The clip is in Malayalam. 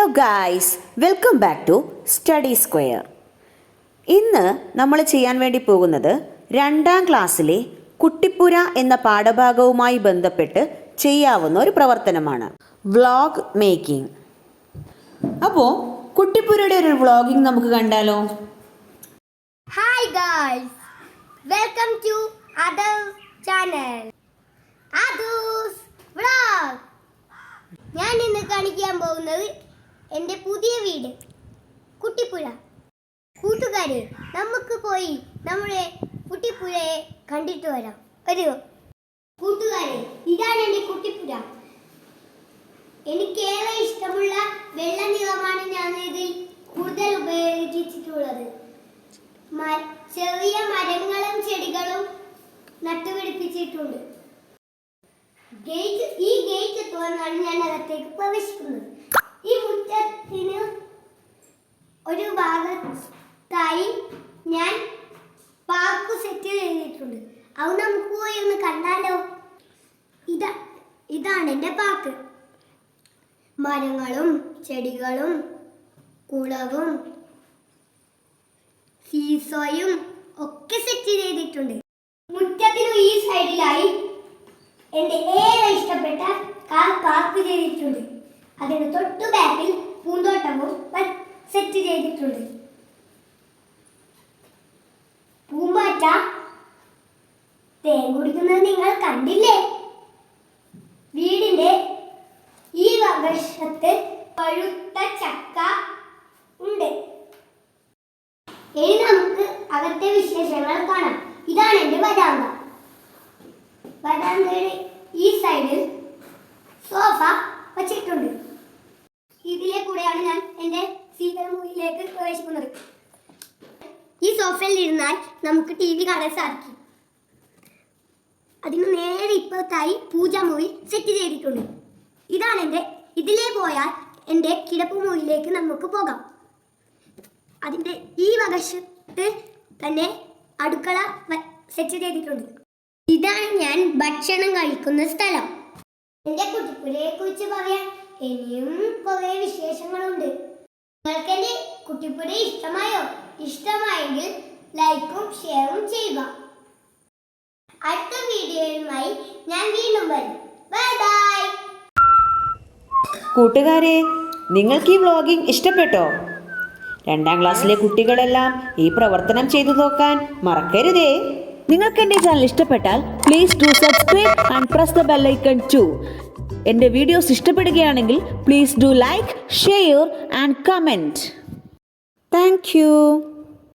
Hello guys welcome back to Study Square ഇന്ന് നമ്മൾ ചെയ്യാൻ വേണ്ടി പോകുന്നത് രണ്ടാം ക്ലാസ്സിലെ കുട്ടിപ്പുര എന്ന പാഠഭാഗവുമായി ബന്ധപ്പെട്ട് ചെയ്യാവുന്ന ഒരു പ്രവർത്തനമാണ്. വ്ളോഗ് മേക്കിംഗ് അപ്പോൾ കുട്ടിപ്പുരയുടെ ഒരു വ്ളോഗിംഗ് നമുക്ക് കണ്ടാലോ? Hi guys welcome to other channel Adus vlog. ഞാൻ ഇന്ന് കാണിക്കാൻ പോകുന്നത് എന്റെ പുതിയ വീട്. കുട്ടിപ്പുഴ. കൂട്ടുകാരെ നമുക്ക് പോയി നമ്മുടെ കുട്ടിപ്പുഴയെ കണ്ടിട്ട് വരാം. വരുമോ കൂട്ടുകാരെ ഇതാണ് എന്റെ കുട്ടിപ്പുഴ. എനിക്കേറെ ഇഷ്ടമുള്ള വെള്ള നിറമാണ് ഞാൻ ഇതിൽ കൂടുതൽ ഉപയോഗിച്ചിട്ടുള്ളത്. ചെറിയ മരങ്ങളും ചെടികളും നട്ടുപിടിപ്പിച്ചിട്ടുണ്ട്. ഗേറ്റ് ഈ ഗേറ്റ് തുറന്നാണ് ഞാൻ അകത്തേക്ക് പ്രവേശിക്കുന്നത്. ഒരു ഭാഗത്തായി ഞാൻ പാർക്ക് സെറ്റ് ചെയ്തിട്ടുണ്ട് അത് നമുക്ക് പോയി ഒന്ന് കണ്ടാലോ? ഇതാ ഇതാണ് എന്റെ പാക്ക് മരങ്ങളും ചെടികളും കുളവും സീസോയും ഒക്കെ സെറ്റ് ചെയ്തിട്ടുണ്ട് മുറ്റത്തിനു ഈ സൈഡിലായി എന്റെ ഏറെ ഇഷ്ടപ്പെട്ട കാർ പാർക്ക് ചെയ്തിട്ടുണ്ട്. അതിന്റെ തൊട്ടു ബാക്കിൽ പൂന്തോട്ടവും സെറ്റ് ചെയ്തിട്ടുണ്ട്. പൂമ്പാറ്റ തേൻ കുടിക്കുന്നത് നിങ്ങൾ കണ്ടില്ലേ? വീടിന്റെ ഈ വശത്ത് പഴുത്ത ചക്ക ഉണ്ട്. ഇനി നമുക്ക് അകത്തെ വിശേഷങ്ങൾ കാണാം. ഇതാണ് എന്റെ വരാന്ത വരാന്തയുടെ ഈ സൈഡിൽ സോഫ വച്ചിട്ടുണ്ട്. ഇതിലെ കൂടെയാണ് ഞാൻ എന്റെ മൂവിയിലേക്ക് പ്രവേശിക്കുന്നത്. ഈ സോഫയിൽ ഇരുന്നാൽ നമുക്ക് ടി വി കാണാൻ സാധിക്കും. അതിന് നേരെ ഇപ്പുറത്തായി പൂജ മൂവി സെറ്റ് ചെയ്തിട്ടുണ്ട്. ഇതാണ് എന്റെ ഇതിലേ പോയാൽ എന്റെ കിടപ്പ് മൂവിയിലേക്ക് നമുക്ക് പോകാം. അതിന്റെ ഈ വകശത്ത് തന്നെ അടുക്കള സെറ്റ് ചെയ്തിട്ടുണ്ട്. ഇതാണ് ഞാൻ ഭക്ഷണം കഴിക്കുന്ന സ്ഥലം. എന്റെ കുട്ടിപ്പുരയെ കുറിച്ച് പറയാൻ ഇനിയും കുറെ വിശേഷങ്ങളുണ്ട്. നിങ്ങൾക്ക് എന്റെ കുട്ടിപ്പൊടി ഇഷ്ടമായോ? ഇഷ്ടമായെങ്കിൽ ലൈക്കും ഷെയറും ചെയ്യുക. അടുത്ത വീഡിയോയുമായി ഞാൻ വീണ്ടും വരും. Bye bye. കൂട്ടുകാരെ നിങ്ങൾക്ക് ഈ വ്ളോഗിംഗ് ഇഷ്ടപ്പെട്ടോ? രണ്ടാം ക്ലാസ്സിലെ കുട്ടികളെല്ലാം ഈ പ്രവർത്തനം ചെയ്തു നോക്കാൻ മറക്കരുതേ. നിങ്ങൾക്ക് എന്റെ ചാനൽ ഇഷ്ടപ്പെട്ടാൽ please do subscribe and press the bell icon to എന്റെ വീഡിയോസ് ഇഷ്ടപ്പെടുകയാണെങ്കിൽ please do like share and comment thank you